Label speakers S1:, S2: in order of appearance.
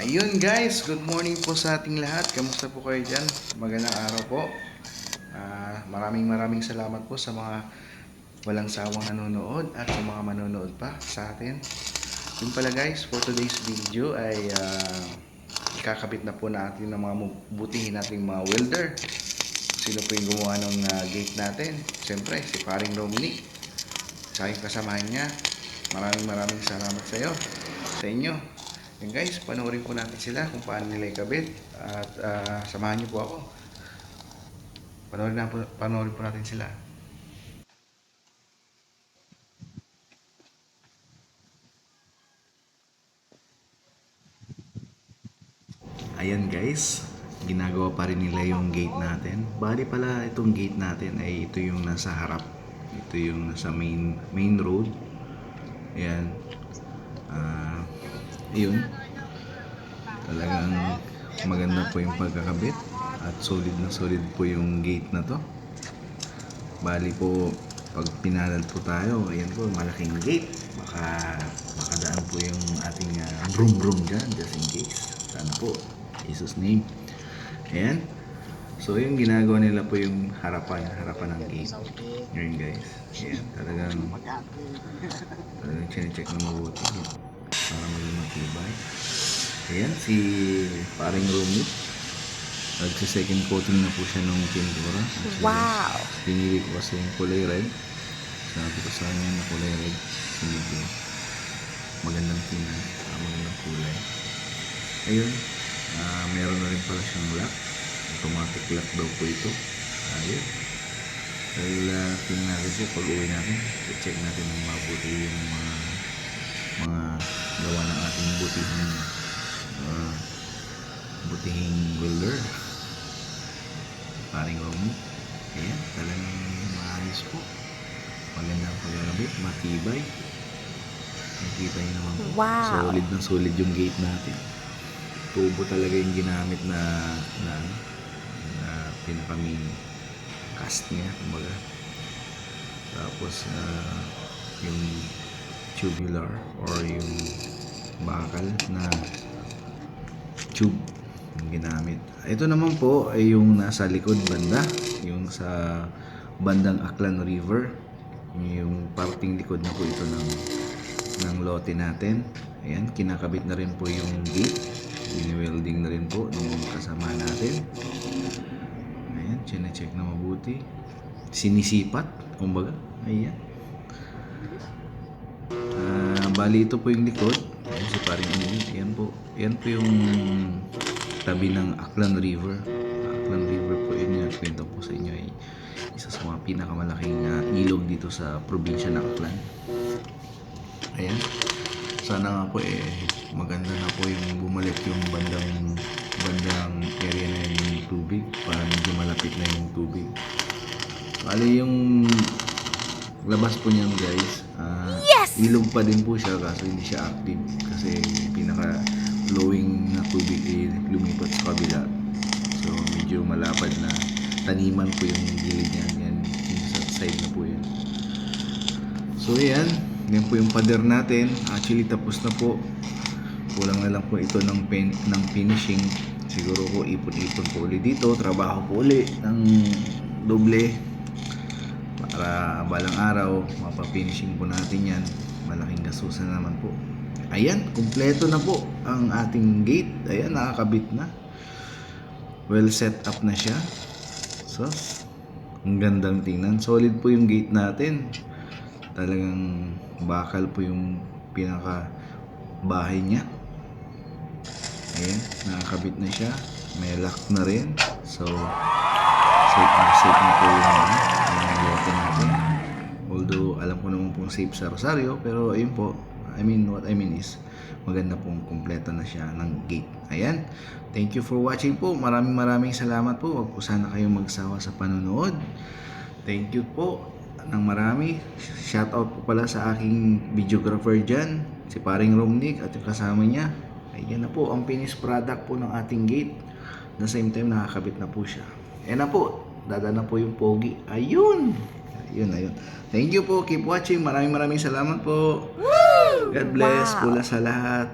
S1: Ayun guys, good morning po sa ating lahat. Kamusta po kayo dyan? Magandang araw po. Ah, maraming maraming salamat po sa mga walang sawang nanonood at sa mga manonood pa sa atin. Yun pala guys, for today's video ay ah, ikakabit na po natin ng mga butihin nating mga welder. Sino po yung gumawa ng ah, gate natin? Siyempre, si paring Dominic. Sa aking kasamahan niya. Maraming maraming salamat sa iyo. Sa inyo. Yan guys, panoorin po natin sila kung paano nila ikabit. At ah, samahan niyo po ako. Panoorin, na po, panoorin po natin sila. Ayan guys, ginagawa pa rin nila yung gate natin. Bali pala itong gate natin ay ito yung nasa harap. Ito yung nasa main main road. Ayan. Ah, yun. Talagang maganda po yung pagkakabit at solid na solid po yung gate na to. Bali po pag pinalad po tayo, ayan po malaking gate. Baka makadaan po yung ating uh, brum brum dyan just in case. Sana po. Jesus name. Ayan. So yung ginagawa nila po yung harapan, harapan ng gate. Ngayon guys. Ayan. Talagang talagang chinecheck na mabuti. Para maging matibay. Ayan, si paring Rumi. Nagsi-second coating na po siya ng pintura. Actually,
S2: Wow!
S1: Pinili ko kasi yung kulay red. Sabi ko sa kanya na kulay red. Hindi magandang tingnan. ah, magandang kulay. Ayun. ah meron na rin pala siyang lock. Automatic lock daw po ito. Ayun. Dahil uh, tingnan natin po pag uwi natin. check natin ng mabuti yung mga mga gawa ng ating butihing uh, butihing welder. Paring Romy ayan talagang maayos po. Magandang pagkakabit matibay. Nakikita niyo naman po.
S2: Wow.
S1: solid na solid yung gate natin. Tubo talaga yung ginamit na na, na pinakami cast niya kumbaga. Tapos ah, yung tubular or yung bakal na tube yung ginamit. Ito naman po ay yung nasa likod banda, yung sa bandang Aklan River. Yung parting likod na po ito ng ng lote natin. Ayan, kinakabit na rin po yung gate. Ini-welding na rin po ng kasama natin. Ayan, chine-check na mabuti. Sinisipat, kumbaga. Ayan. Bali ito po yung likod. Ayan si paring Emil. Ayan po. Ayan po yung tabi ng Aklan River. Aklan River po yun yung kwento po sa inyo ay isa sa mga pinakamalaking ah, ilog dito sa probinsya ng Aklan. Ayan. Sana nga po eh maganda na po yung bumalik yung bandang bandang area na yun yung tubig para medyo malapit na yung tubig. Bali yung labas po niyan guys,
S2: Yes!
S1: Ilog pa din po siya kaso hindi siya active kasi pinaka flowing na tubig eh, lumipat sa kabila. So medyo malapad na taniman po yung gilid niya. Yan, yung side na po yan. So yan, yan po yung pader natin. Actually tapos na po. Kulang na lang po ito ng, pen, ng finishing. Siguro po ipon-ipon po ulit dito. Trabaho po ulit ng doble para balang araw mapafinishing po natin yan malaking gasusan naman po. Ayan kumpleto na po ang ating gate. Ayan nakakabit na. Well set up na siya. So ang gandang tingnan. Solid po yung gate natin. Talagang bakal po yung pinaka bahay niya. Ayan nakakabit na siya. May lock na rin. So safe na safe na po yung Although alam ko naman pong safe sa Rosario, pero ayun po, I mean what I mean is maganda pong kumpleto na siya ng gate. Ayan. Thank you for watching po. Maraming maraming salamat po. Huwag po sana kayong magsawa sa panonood. Thank you po ng marami. Shout out po pala sa aking videographer dyan, si paring Romnick at yung kasama niya. Ayan na po ang finished product po ng ating gate. Na same time nakakabit na po siya. Ayan na po. Dada na po yung pogi. Ayun. Ayun, ayun. Thank you po. Keep watching. Maraming maraming salamat po. God bless.
S2: Wow.
S1: Pula sa lahat.